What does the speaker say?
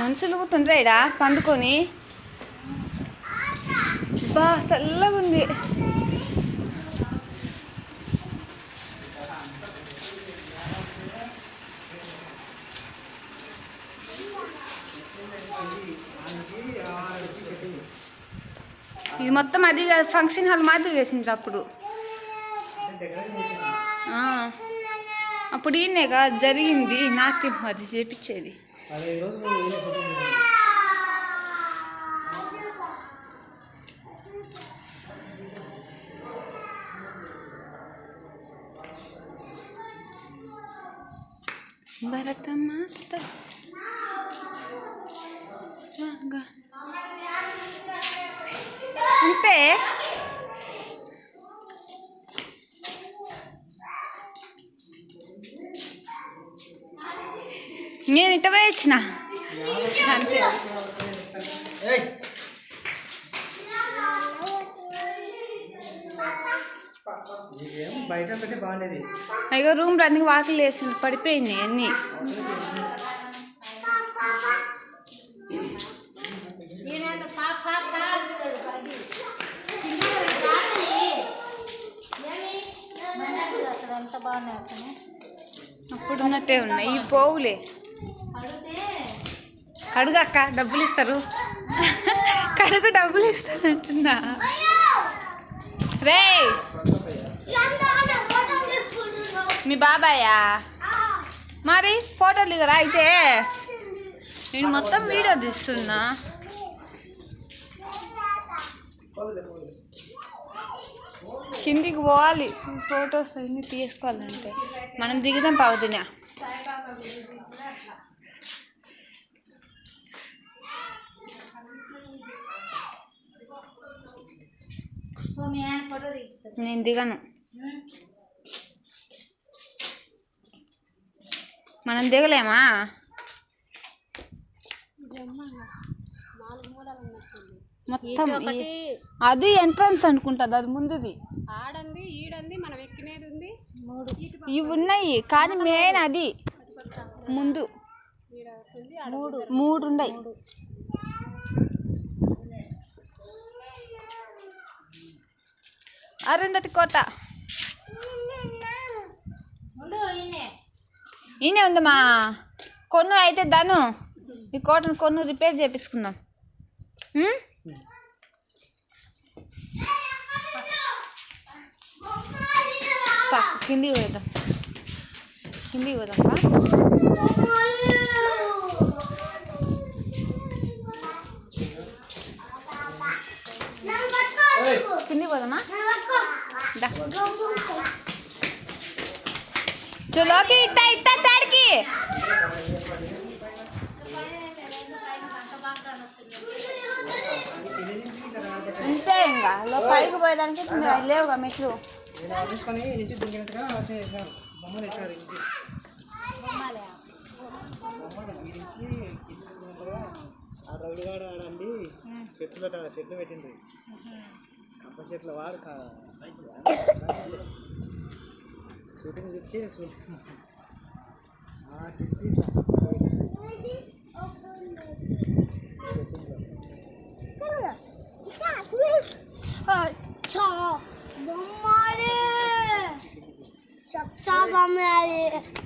మనుషులు పోతుండ్రా ఇడా పండుకొని. బా చల్లగా ఉంది ఇది మొత్తం అది కాదు, ఫంక్షన్ హాల్ మాదిరి వేసిండ్రు అప్పుడు. అప్పుడు ఈయనేగా జరిగింది. నాట్యం అది చేపించేది? భరతమాత. అంతే నేను ఇట వచ్చిన. అంతే అయ్యో రూమ్ రన్నింగ్ వాకిలు వేసింది పడిపోయినాయి అన్నీ. ఎంత బాగున్నాయి అతను అప్పుడు ఉన్నట్టే ఉన్నాయి. ఈ పోవులే కడుగక్క డబ్బులు ఇస్తారు. కడుగు డబ్బులు ఇస్తారు అంటున్నా. రే మీ బాబాయా? మరి ఫోటోలు దిగరా అయితే? నేను మొత్తం వీడియో తీస్తున్నా. కిందికి పోవాలి. ఫొటోస్ అన్ని తీసుకోవాలంటే. మనం దిగుదాం పవదినా. నేను దిగను. మనం దిగలేమా? మొత్తం అది ఎంట్రన్స్ అనుకుంటుంది అది ముందుది ఆడంది ఈడంది మనం ఎక్కినేది ఉంది మూడు ఇవి ఉన్నాయి కానీ మెయిన్ అది. ముందు. మూడు. మూడు ఉన్నాయి. అరుంధతి కోట. ఈయనే ఉందమ్మా. కొన్ను అయితే దాను ఈ కోటను కొన్ను రిపేర్ చేయించుకుందాం పా, కిందికి పోదాం కిందికి పోదాం పా. కిందికి పోదామా? చలోకి ఇట్టా ఇట్టా తాడికి. అంతే ఇంకా. పైకి పోయేదానికి లేవుగా మెట్లు. నేను ఆఫీస్కొని తీసుకొని నుంచి దిగినట్టుగా అట్లే చేశాను బొమ్మలు వేశారు ఇంటి. బొమ్మలు గీరించి ఆ ఆ రౌడిగాడు ఆడండి చెట్లు పెట్టాలి చెట్లు పెట్టింది కంప చెట్లు వాడు షూటింగ్ తెచ్చి షూటింగ్ తెచ్చి बम्माले सच्चा बम्माले